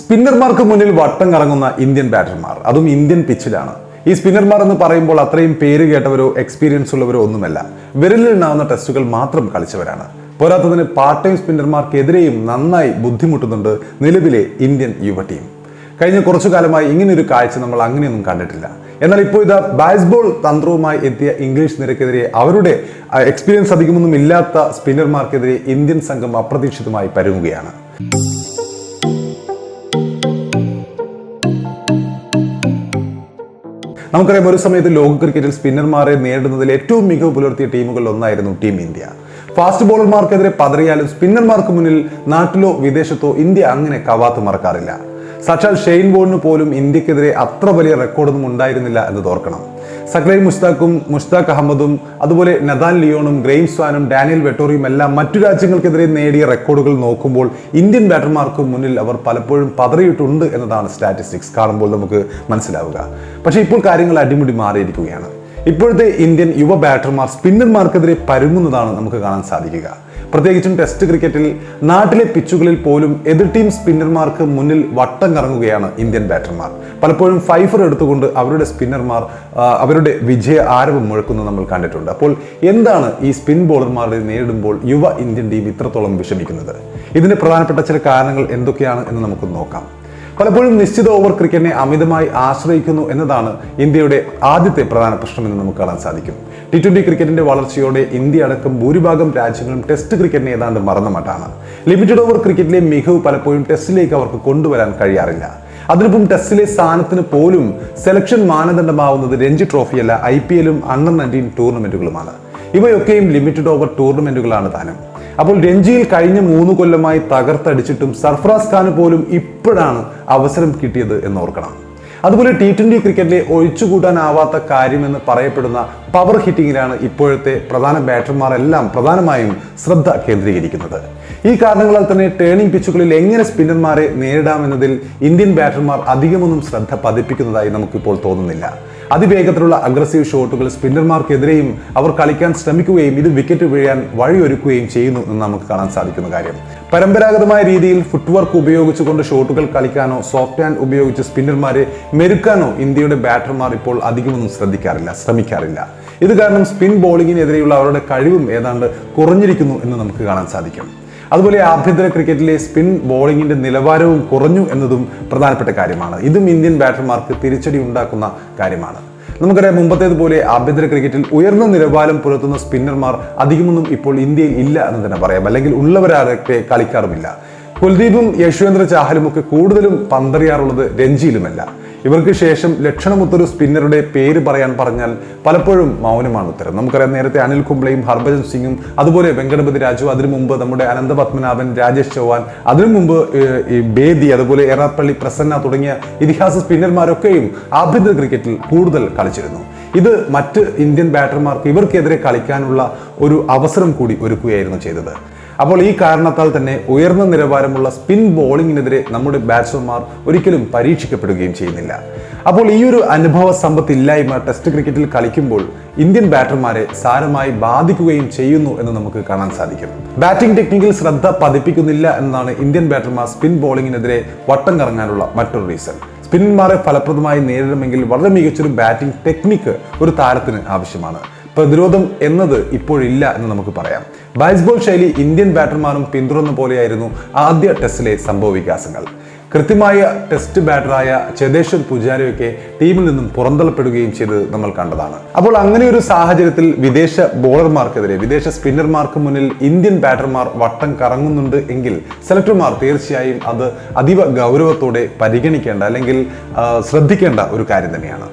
സ്പിന്നർമാർക്ക് മുന്നിൽ വട്ടം കറങ്ങുന്ന ഇന്ത്യൻ ബാറ്റർമാർ. അതും ഇന്ത്യൻ പിച്ചിലാണ്. ഈ സ്പിന്നർമാർ എന്ന് പറയുമ്പോൾ അത്രയും പേര് കേട്ടവരോ എക്സ്പീരിയൻസ് ഉള്ളവരോ ഒന്നുമല്ല. വിരലിലുണ്ടാവുന്ന ടെസ്റ്റുകൾ മാത്രം കളിച്ചവരാണ്. പോരാത്തതിന് പാർട്ട് ടൈം സ്പിന്നർമാർക്കെതിരെയും നന്നായി ബുദ്ധിമുട്ടുന്നുണ്ട് നിലവിലെ ഇന്ത്യൻ യുവ ടീം. കഴിഞ്ഞ കുറച്ചു കാലമായി ഇങ്ങനെയൊരു കാഴ്ച നമ്മൾ അങ്ങനെയൊന്നും കണ്ടിട്ടില്ല. എന്നാൽ ഇപ്പോൾ ഇതാ ബാസ്ബോൾ തന്ത്രവുമായി എത്തിയ ഇംഗ്ലീഷ് നിരക്കെതിരെ അവരുടെ എക്സ്പീരിയൻസ് അധികമൊന്നും ഇല്ലാത്ത സ്പിന്നർമാർക്കെതിരെ ഇന്ത്യൻ സംഘം അപ്രതീക്ഷിതമായി പരുങ്ങുകയാണ്. നമുക്കറിയാം ഒരു സമയത്ത് ലോക ക്രിക്കറ്റിൽ സ്പിന്നർമാരെ നേരിടുന്നതിൽ ഏറ്റവും മികവ് പുലർത്തിയ ടീമുകളിൽ ഒന്നായിരുന്നു ടീം ഇന്ത്യ. ഫാസ്റ്റ് ബോളർമാർക്കെതിരെ പതറിയാലും സ്പിന്നർമാർക്ക് മുന്നിൽ നാട്ടിലോ വിദേശത്തോ ഇന്ത്യ അങ്ങനെ കവാത്ത് മറക്കാറില്ല. സച്ചാൽ ഷെയ്ൻ ബോളിന് പോലും ഇന്ത്യക്കെതിരെ അത്ര വലിയ റെക്കോർഡൊന്നും ഉണ്ടായിരുന്നില്ല എന്ന് ഓർക്കണം. സക്ലൈ മുസ്താഖും മുസ്താഖ് അഹമ്മദും അതുപോലെ നദാൻ ലിയോണും ഗ്രെയിം സ്വാനും ഡാനിയൽ വെട്ടോറിയും എല്ലാം മറ്റു രാജ്യങ്ങൾക്കെതിരെ നേടിയ റെക്കോർഡുകൾ നോക്കുമ്പോൾ ഇന്ത്യൻ ബാറ്റർമാർക്ക് മുന്നിൽ അവർ പലപ്പോഴും പതറിയിട്ടുണ്ട് എന്നതാണ് സ്റ്റാറ്റിസ്റ്റിക്സ് കാണുമ്പോൾ നമുക്ക് മനസ്സിലാവുക. പക്ഷേ ഇപ്പോൾ കാര്യങ്ങൾ അടിമുടി മാറിയിരിക്കുകയാണ്. ഇപ്പോഴത്തെ ഇന്ത്യൻ യുവ ബാറ്റർമാർ സ്പിന്നർമാർക്കെതിരെ പരുങ്ങുന്നതാണ് നമുക്ക് കാണാൻ സാധിക്കുക. പ്രത്യേകിച്ചും ടെസ്റ്റ് ക്രിക്കറ്റിൽ നാട്ടിലെ പിച്ചുകളിൽ പോലും എതിർ ടീം സ്പിന്നർമാർക്ക് മുന്നിൽ വട്ടം കറങ്ങുകയാണ് ഇന്ത്യൻ ബാറ്റർമാർ. പലപ്പോഴും ഫൈഫർ എടുത്തുകൊണ്ട് അവരുടെ സ്പിന്നർമാർ അവരുടെ വിജയ ആരവം മുഴക്കുന്നത് നമ്മൾ കണ്ടിട്ടുണ്ട്. അപ്പോൾ എന്താണ് ഈ സ്പിൻ ബോളർമാരെ നേരിടുമ്പോൾ യുവ ഇന്ത്യൻ ടീം ഇത്രത്തോളം വിഷമിക്കുന്നത്? ഇതിന് പ്രധാനപ്പെട്ട ചില കാരണങ്ങൾ എന്തൊക്കെയാണ് എന്ന് നമുക്ക് നോക്കാം. പലപ്പോഴും നിശ്ചിത ഓവർ ക്രിക്കറ്റിനെ അമിതമായി ആശ്രയിക്കുന്നു എന്നതാണ് ഇന്ത്യയുടെ ആദ്യത്തെ പ്രധാന പ്രശ്നം എന്ന് നമുക്ക് കാണാൻ സാധിക്കും. ടി ട്വന്റി ക്രിക്കറ്റിന്റെ വളർച്ചയോടെ ഇന്ത്യ അടക്കം ഭൂരിഭാഗം രാജ്യങ്ങളും ടെസ്റ്റ് ക്രിക്കറ്റിനെ ഏതാണ്ട് മറന്ന മട്ടാണ്. ലിമിറ്റഡ് ഓവർ ക്രിക്കറ്റിലെ മികവ് പലപ്പോഴും ടെസ്റ്റിലേക്ക് അവർക്ക് കൊണ്ടുവരാൻ കഴിയാറില്ല. അതിനൊപ്പം ടെസ്റ്റിലെ സ്ഥാനത്തിന് പോലും സെലക്ഷൻ മാനദണ്ഡമാവുന്നത് രഞ്ജി ട്രോഫിയല്ല ഐ പി എല്ലും അണ്ടർ നയന്റീൻ ടൂർണമെന്റുകളുമാണ് ഇവയൊക്കെയും ലിമിറ്റഡ് ഓവർ ടൂർണമെന്റുകളാണ് താനും അപ്പോൾ രഞ്ജിയിൽ കഴിഞ്ഞ മൂന്ന് കൊല്ലമായി തകർത്തടിച്ചിട്ടും സർഫറാസ് ഖാന് പോലും ഇപ്പോഴാണ് അവസരം കിട്ടിയത് എന്ന് ഓർക്കണം. അതുപോലെ ടി ട്വന്റി ക്രിക്കറ്റിലെ ഒഴിച്ചുകൂട്ടാനാവാത്ത കാര്യമെന്ന് പറയപ്പെടുന്ന പവർ ഹിറ്റിങ്ങിലാണ് ഇപ്പോഴത്തെ പ്രധാന ബാറ്റർമാരെല്ലാം പ്രധാനമായും ശ്രദ്ധ കേന്ദ്രീകരിക്കുന്നത്. ഈ കാരണങ്ങളാൽ തന്നെ ടേണിംഗ് പിച്ചുകളിൽ എങ്ങനെ സ്പിന്നർമാരെ നേരിടാമെന്നതിൽ ഇന്ത്യൻ ബാറ്റർമാർ അധികമൊന്നും ശ്രദ്ധ പതിപ്പിക്കുന്നതായി നമുക്കിപ്പോൾ തോന്നുന്നില്ല. അതിവേഗത്തിലുള്ള അഗ്രസീവ് ഷോട്ടുകൾ സ്പിന്നർമാർക്കെതിരെയും അവർ കളിക്കാൻ ശ്രമിക്കുകയും ഇത് വിക്കറ്റ് വീഴാൻ വഴിയൊരുക്കുകയും ചെയ്യുന്നു എന്ന് നമുക്ക് കാണാൻ സാധിക്കുന്ന കാര്യം. പരമ്പരാഗതമായ രീതിയിൽ ഫുട്വർക്ക് ഉപയോഗിച്ചുകൊണ്ട് ഷോട്ടുകൾ കളിക്കാനോ സോഫ്റ്റ് ഹാൻഡ് ഉപയോഗിച്ച് സ്പിന്നർമാരെ മെരുക്കാനോ ഇന്ത്യയുടെ ബാറ്റർമാർ ഇപ്പോൾ അധികമൊന്നും ശ്രദ്ധിക്കാറില്ല ശ്രമിക്കാറില്ല. ഇത് കാരണം സ്പിൻ ബോളിങ്ങിനെതിരെയുള്ള അവരുടെ കഴിവും ഏതാണ്ട് കുറഞ്ഞിരിക്കുന്നു എന്ന് നമുക്ക് കാണാൻ സാധിക്കും. അതുപോലെ ആഭ്യന്തര ക്രിക്കറ്റിലെ സ്പിൻ ബോളിങ്ങിന്റെ നിലവാരവും കുറഞ്ഞു എന്നതും പ്രധാനപ്പെട്ട കാര്യമാണ്. ഇതും ഇന്ത്യൻ ബാറ്റർമാർക്ക് തിരിച്ചടി ഉണ്ടാക്കുന്ന കാര്യമാണ്. നമുക്കറിയാം മുമ്പത്തേതുപോലെ ആഭ്യന്തര ക്രിക്കറ്റിൽ ഉയർന്ന നിലവാരം പുലർത്തുന്ന സ്പിന്നർമാർ അധികമൊന്നും ഇപ്പോൾ ഇന്ത്യയിൽ ഇല്ല എന്ന് തന്നെ പറയാം. അല്ലെങ്കിൽ ഉള്ളവരാരൊക്കെ കളിക്കാറുമില്ല. കുൽദീപും യശ്വേന്ദ്ര ചാഹലും ഒക്കെ കൂടുതലും പന്തറിയാറുള്ളത് രഞ്ജിയിലുമല്ല. ഇവർക്ക് ശേഷം ലക്ഷണമൊത്തൊരു സ്പിന്നറുടെ പേര് പറയാൻ പറഞ്ഞാൽ പലപ്പോഴും മൗനമാണ് ഉത്തരം. നമുക്കറിയാം നേരത്തെ അനിൽ കുംബ്ലയും ഹർഭജൻ സിംഗും അതുപോലെ വെങ്കടപതി രാജു അതിനു മുമ്പ് നമ്മുടെ അനന്ത പത്മനാഭൻ രാജേഷ് ചൗഹാൻ അതിനു മുമ്പ് ബേദി അതുപോലെ എറാപ്പള്ളി പ്രസന്ന തുടങ്ങിയ ഇതിഹാസ സ്പിന്നർമാരൊക്കെയും ആഭ്യന്തര ക്രിക്കറ്റിൽ കൂടുതൽ കളിച്ചിരുന്നു. ഇത് മറ്റ് ഇന്ത്യൻ ബാറ്റർമാർക്ക് ഇവർക്കെതിരെ കളിക്കാനുള്ള ഒരു അവസരം കൂടി ഒരുക്കുകയായിരുന്നു ചെയ്തത്. അപ്പോൾ ഈ കാരണത്താൽ തന്നെ ഉയർന്ന നിലവാരമുള്ള സ്പിൻ ബോളിങ്ങിനെതിരെ നമ്മുടെ ബാറ്റ്സ്മാൻമാർ ഒരിക്കലും പരീക്ഷിക്കപ്പെടുകയും ചെയ്യുന്നില്ല. അപ്പോൾ ഈ ഒരു അനുഭവ സമ്പത്ത് ഇല്ലായ്മ ടെസ്റ്റ് ക്രിക്കറ്റിൽ കളിക്കുമ്പോൾ ഇന്ത്യൻ ബാറ്റർമാരെ സാരമായി ബാധിക്കുകയും ചെയ്യുന്നു എന്ന് നമുക്ക് കാണാൻ സാധിക്കും. ബാറ്റിംഗ് ടെക്നിക്കിൽ ശ്രദ്ധ പതിപ്പിക്കുന്നില്ല എന്നാണ് ഇന്ത്യൻ ബാറ്റർമാർ സ്പിൻ ബോളിങ്ങിനെതിരെ വട്ടം കറങ്ങാനുള്ള മറ്റൊരു റീസൺ സ്പിന്നർമാരെ ഫലപ്രദമായി നേരിടണമെങ്കിൽ വളരെ മികച്ചൊരു ബാറ്റിംഗ് ടെക്നിക്ക് ഒരു താരത്തിന് ആവശ്യമാണ്. പ്രതിരോധം എന്നത് ഇപ്പോഴില്ല എന്ന് നമുക്ക് പറയാം. ബാസ്ബോൾ ശൈലി ഇന്ത്യൻ ബാറ്റർമാരും പിന്തുടർന്ന പോലെയായിരുന്നു ആദ്യ ടെസ്റ്റിലെ സംഭവ വികാസങ്ങൾ. കൃത്യമായ ടെസ്റ്റ് ബാറ്ററായ ചേതേശ്വർ പൂജാരയൊക്കെ ടീമിൽ നിന്നും പുറന്തള്ളപ്പെടുകയും ചെയ്തത് നമ്മൾ കണ്ടതാണ്. അപ്പോൾ അങ്ങനെ ഒരു സാഹചര്യത്തിൽ വിദേശ ബോളർമാർക്കെതിരെ വിദേശ സ്പിന്നർമാർക്ക് മുന്നിൽ ഇന്ത്യൻ ബാറ്റർമാർ വട്ടം കറങ്ങുന്നുണ്ട് എങ്കിൽ സെലക്ടർമാർ തീർച്ചയായും അത് അതീവ ഗൗരവത്തോടെ പരിഗണിക്കേണ്ട അല്ലെങ്കിൽ ശ്രദ്ധിക്കേണ്ട ഒരു കാര്യം തന്നെയാണ്.